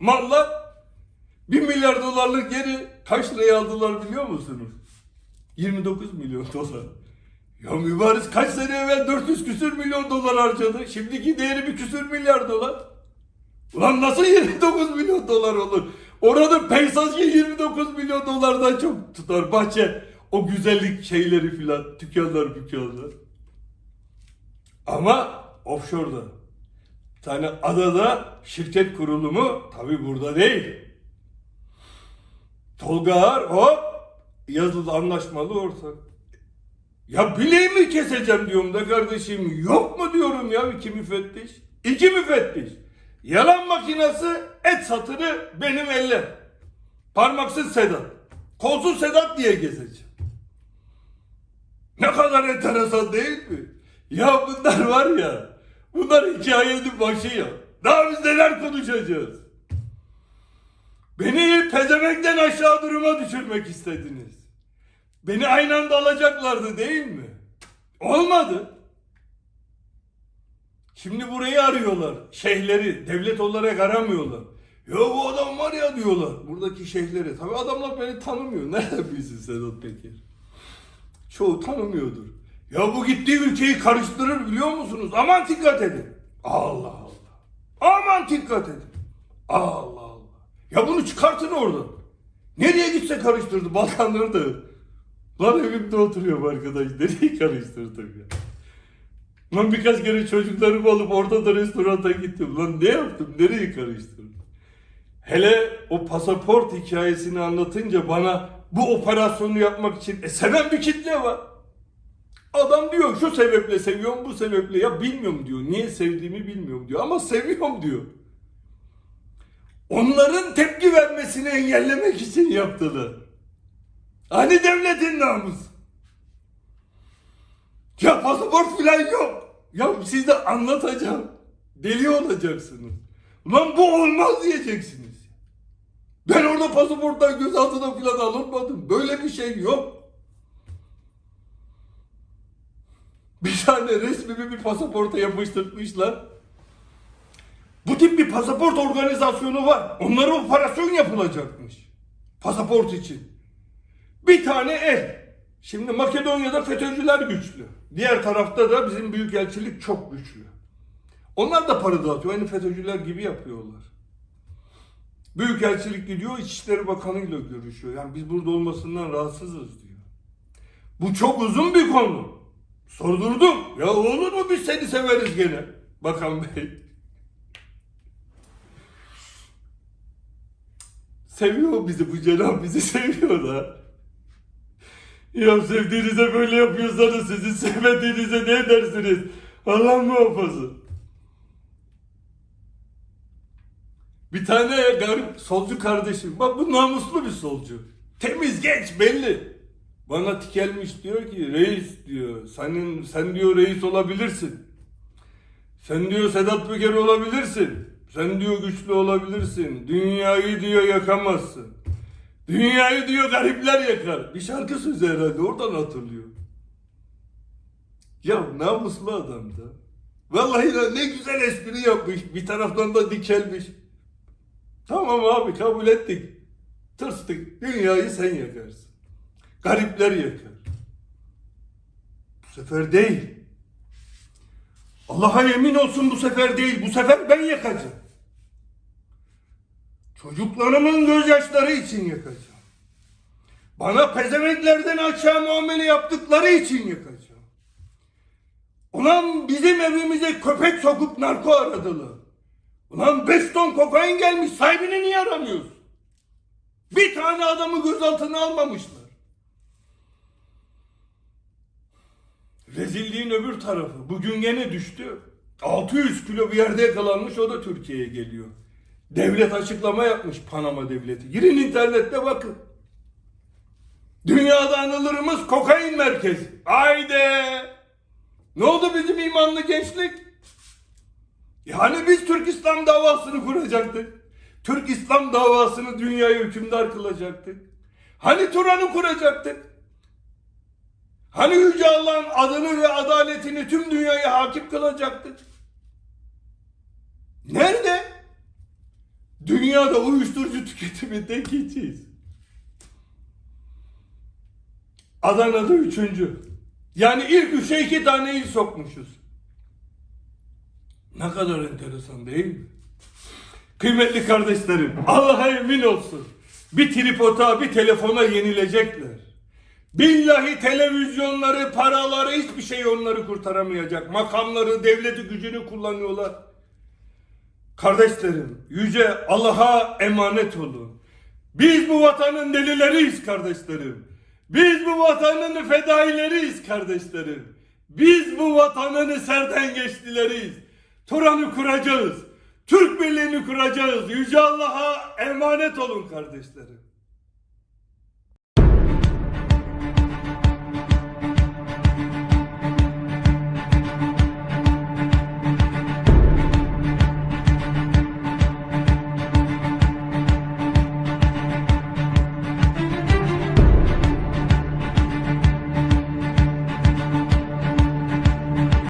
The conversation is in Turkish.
mallar 1 milyar dolarlık yeri kaç liraya aldılar biliyor musunuz? 29 milyon dolar. Ya mübarek kaç sene evvel 400 küsür milyon dolar harcadı. Şimdiki değeri bir küsür milyar dolar. Ulan nasıl 29 milyon dolar olur? Orada peyzajı 29 milyon dolardan çok tutar. Bahçe o güzellik şeyleri filan dükkanlar dükkanlar. Ama offshore'da. Tane adada şirket kurulumu tabi burada değil. Tolga Ağar hop yazılı anlaşmalı ortak. Ya bileğimi keseceğim diyorum da kardeşim. Yok mu diyorum ya iki müfettiş. İki müfettiş. Yalan makinesi et satını benim eller. Parmaksız Sedat. Kolsuz Sedat diye gezeceğim. Ne kadar enteresan değil mi? Ya bunlar var ya. Bunlar hikayenin başı ya. Daha biz neler konuşacağız? Beni pezemekten aşağı duruma düşürmek istediniz. Beni aynı anda alacaklardı değil mi? Olmadı. Şimdi burayı arıyorlar. Şeyhleri, devlet olarak aramıyorlar. Ya bu adam var ya diyorlar. Buradaki şeyhleri. Tabi adamlar beni tanımıyor. Nereden bilsin Sedat Peker? Çoğu tanımıyordur. Ya bu gittiği ülkeyi karıştırır biliyor musunuz? Aman dikkat edin. Allah Allah. Aman dikkat edin. Allah Allah. Ya bunu çıkartın oradan. Nereye gitse karıştırdı. Balkanları da. Lan evimde oturuyorum arkadaş. Nereye karıştırdım ya? Lan birkaç kere çocuklarımı alıp orada da restoranta gittim. Lan ne yaptım? Nereye karıştırdım? Hele o pasaport hikayesini anlatınca bana bu operasyonu yapmak için e, seven bir kitle var. Adam diyor şu sebeple seviyorum bu sebeple ya bilmiyorum diyor. Niye sevdiğimi bilmiyorum diyor ama seviyorum diyor. Onların tepki vermesini engellemek için yaptılar. Hani devletin namusu? Ya pasaport filan yok. Ya size anlatacağım. Deli olacaksınız. Lan bu olmaz diyeceksiniz. Ben orada pasaporttan gözaltına filan alınmadım. Böyle bir şey yok. Bir tane resmimi bir pasaporta yapıştırmışlar. Bu tip bir pasaport organizasyonu var. Onlara operasyon yapılacakmış. Pasaport için. Bir tane el. Şimdi Makedonya'da FETÖ'cüler güçlü. Diğer tarafta da bizim büyükelçilik çok güçlü. Onlar da para dağıtıyor. Aynı FETÖ'cüler gibi yapıyorlar. Büyükelçilik gidiyor İçişleri Bakanı ile görüşüyor. Yani biz burada olmasından rahatsızız diyor. Bu çok uzun bir konu. Sordurdum. Ya olur mu biz seni severiz gene. Bakan Bey. Seviyor bizi bu cenab bizi seviyor da. Ya sevdiğinize böyle yapıyorsanız sizi sevmediğinize ne edersiniz? Allah muhafaza. Bir tane garip solcu kardeşim. Bak bu namuslu bir solcu. Temiz genç belli. Bana tikelmiş diyor ki reis diyor. Senin sen diyor reis olabilirsin. Sen diyor Sedat Peker olabilirsin. Sen diyor güçlü olabilirsin. Dünyayı diyor yakamazsın. Dünyayı diyor garipler yakar. Bir şarkı sözü herhalde oradan hatırlıyor. Ya namuslu adam da. Vallahi de ne güzel espri yapmış. Bir taraftan da dikelmiş. Tamam abi kabul ettik. Tırstık. Dünyayı sen yakarsın. Garipler yakar. Bu sefer değil. Allah'a yemin olsun bu sefer değil. Bu sefer ben yakacağım. Çocuklarımın gözyaşları için yakacağım. Bana pezemeklerden aşağı muamele yaptıkları için yakacağım. Ulan bizim evimize köpek sokup narko aradılar. Ulan 5 ton kokain gelmiş sahibini niye aramıyorsun? Bir tane adamı gözaltına almamışlar. Rezilliğin öbür tarafı. Bugün gene düştü. 600 kilo bir yerde yakalanmış o da Türkiye'ye geliyor. Devlet açıklama yapmış Panama devleti. Girin internette bakın. Dünyada anılırımız kokain merkezi. Haydi. Ne oldu bizim imanlı gençlik? Yani biz Türk İslam davasını kuracaktık. Türk İslam davasını dünyaya hükümdar kılacaktık. Hani Turan'ı kuracaktık. Hani Yüce Allah'ın adını ve adaletini tüm dünyaya hakim kılacaktık. Nerede? Dünya dünyada uyuşturucu tüketiminde ikinciyiz. Adana'da üçüncü. Yani ilk üçe iki tane il sokmuşuz. Ne kadar enteresan değil mi? Kıymetli kardeşlerim, Allah'a emin olsun. Bir tripota, bir telefona yenilecekler. Billahi televizyonları, paraları, hiçbir şey onları kurtaramayacak. Makamları, devleti gücünü kullanıyorlar. Kardeşlerim, yüce Allah'a emanet olun. Biz bu vatanın delileriyiz kardeşlerim. Biz bu vatanın fedaileriyiz kardeşlerim. Biz bu vatanın serden geçtileriyiz. Turan'ı kuracağız. Türk Birliği'ni kuracağız. Yüce Allah'a emanet olun kardeşlerim.